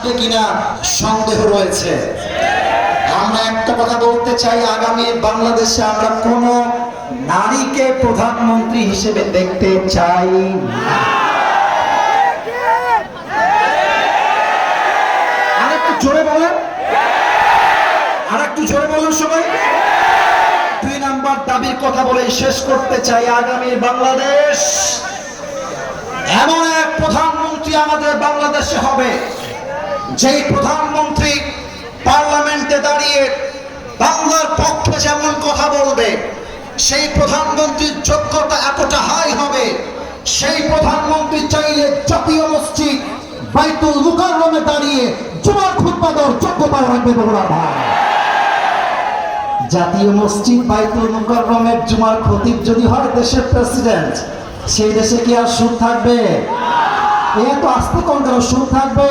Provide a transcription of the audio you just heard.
আসবে কিনা সন্দেহ রয়েছে। আমরা একটা কথা বলতে চাই, আগামী বাংলাদেশে আমরা কোন নারীকে প্রধানমন্ত্রী হিসেবে দেখতে চাই আর একটু জোরে বলেন। আর একটু জোরে বলেন সবাই। দুই নাম্বার দাবির কথা বলে শেষ করতে চাই আগামী বাংলাদেশ। এমন এক প্রধানমন্ত্রী আমাদের বাংলাদেশে হবে। যেই প্রধানমন্ত্রী পার্লামেন্টে দাঁড়িয়ে বাংলার পক্ষে যেমন কথা বলবে, সেই প্রধানমন্ত্রীর যোগ্যতা এতটা হাই হবে, সেই প্রধানমন্ত্রী চাইলে জাতীয় মসজিদ বাইতুল দাঁড়িয়ে জুমার যোগ্যতা রাখবে ভাই। জাতীয় মসজিদ বাইতুল জুমার খতিব যদি হয় দেশের প্রেসিডেন্ট, সেই দেশে কি আর সুদ থাকবে? এ তো আস্তে কোন সুদ থাকবে?